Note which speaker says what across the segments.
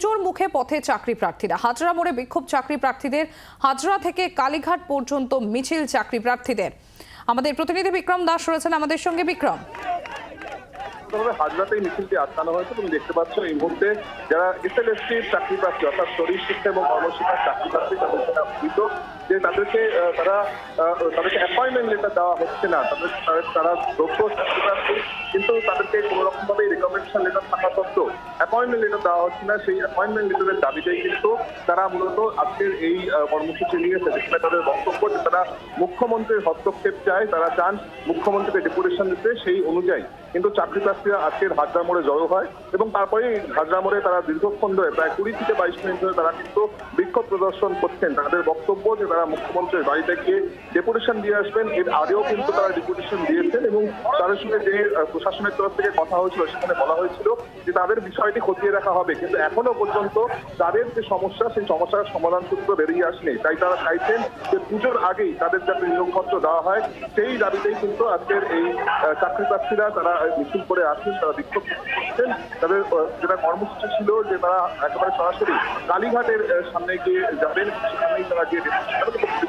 Speaker 1: পুজোর মুখে পথে চাকরি প্রার্থীরা। হাজরা মোড়ে বিক্ষোভ চাকরি প্রার্থীদের। হাজরা থেকে কালীঘাট পর্যন্ত মিছিল চাকরি প্রার্থীদের। আমাদের প্রতিনিধি বিক্রম দাস রয়েছেন আমাদের সঙ্গে। বিক্রম।
Speaker 2: তবে হাজরাতেই মিছিলটি আটকানো হয়েছে তুমি দেখতে পাচ্ছ এই মুহূর্তে যারা এসএলএসসি চাকরি প্রার্থী অর্থাৎ শরীর শিক্ষা এবং কর্মশিক্ষার চাকরি প্রার্থী তাদের সেটা যে তাদেরকে তারা তাদেরকে অ্যাপয়েন্টমেন্ট লেটার দেওয়া হচ্ছে না। তাদের তারা দক্ষ চাকরি প্রার্থী কিন্তু তাদেরকে কোনো রকম ভাবে রিকমেন্ডেশন লেটার থাকা সত্ত্বেও অ্যাপয়েন্টমেন্ট লেটার দেওয়া হচ্ছে না। সেই অ্যাপয়েন্টমেন্ট লেটারের দাবিতেই কিন্তু তারা মূলত আজকের এই কর্মসূচি নিয়েছে যেখানে তাদের বক্তব্য যে তারা মুখ্যমন্ত্রীর হস্তক্ষেপ চায়, তারা চান মুখ্যমন্ত্রীকে ডেপুটেশন দিতে। সেই অনুযায়ী কিন্তু চাকরি প্রার্থীরা আজকের হাজরা মোড়ে জড়ো হয় এবং তারপরে হাজরা মোড়ে তারা দীর্ঘক্ষণ ধরে, প্রায় কুড়ি থেকে বাইশ মিনিট ধরে তারা কিন্তু বিক্ষোভ প্রদর্শন করছেন। তাদের বক্তব্য যে তারা মুখ্যমন্ত্রীর বাড়িতে গিয়ে ডেপুটেশন দিয়ে আসবেন, এর আগেও কিন্তু তারা ডেপুটেশন দিয়েছেন এবং তাদের সঙ্গে যে প্রশাসনের তরফ থেকে কথা হয়েছিল, সেখানে বলা হয়েছিল যে তাদের বিষয়টি খতিয়ে রাখা হবে। কিন্তু এখনও পর্যন্ত তাদের যে সমস্যা, সেই সমস্যার সমাধান সূত্র বেরিয়ে আসেনি। তাই তারা চাইছেন যে পুজোর আগেই তাদের যাতে নিয়োগপত্র দেওয়া হয়, সেই দাবিতেই কিন্তু আজকের এই চাকরি প্রার্থীরা তারা মিছিল করে আসছেন তারা বিক্ষোভ করছেন। তাদের যেটা কর্মসূচি ছিল যে তারা একেবারে সরাসরি কালীঘাটের সামনে গিয়ে যাবেন, সেখানেই তারা গিয়ে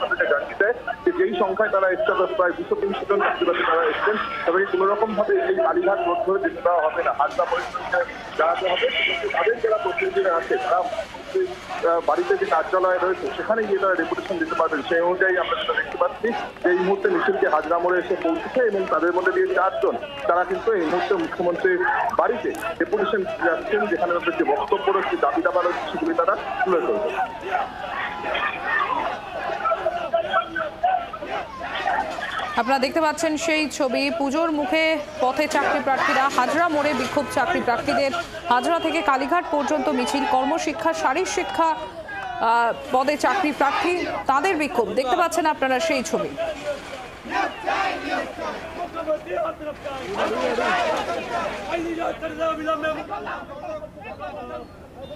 Speaker 2: তাদেরকে জানিয়ে দেয় যে যেই সংখ্যায় তারা এসছে প্রায় দুশো তিনশো জন চাকরিবাসী তারা এসছেন। তবে কোনো রকম ভাবে এই কালীঘাট রোড ধরে যেতে দেওয়া হবে না? হাজরা পরিস্থিতিতে দাঁড়াতে হবে। তাদের যারা প্রতিনিধিরা আছে, তারা বাড়িতে যে কার্যালয় রয়েছে সেখানে গিয়ে তারা ডেপুটেশন দিতে পারবেন। সেই অনুযায়ী আমরা যেটা দেখতে পাচ্ছি যে এই মুহূর্তে মিছিলকে হাজরা মোড়ে এসে পৌঁছেছে এবং তাদের মধ্যে দিয়ে চারজন, তারা কিন্তু এই মুহূর্তে মুখ্যমন্ত্রীর বাড়িতে ডেপুটেশন যাচ্ছেন, যেখানে তাদের যে বক্তব্য রয়েছে দাবি দাবা রয়েছে, সেগুলি তারা তুলে ধরবে
Speaker 1: আপনারা দেখতে পাচ্ছেন সেই ছবি। পুজোর মুখে পথে চাকরি প্রার্থীরা, হাজরা মোড়ে বিক্ষোভ চাকরি প্রার্থীদের। হাজরা থেকে কালীঘাট পর্যন্ত মিছিল, কর্মশিক্ষা শারীর শিক্ষা পদে চাকরি প্রার্থী, তাদের বিক্ষোভ। দেখতে পাচ্ছেন আপনারা সেই ছবি।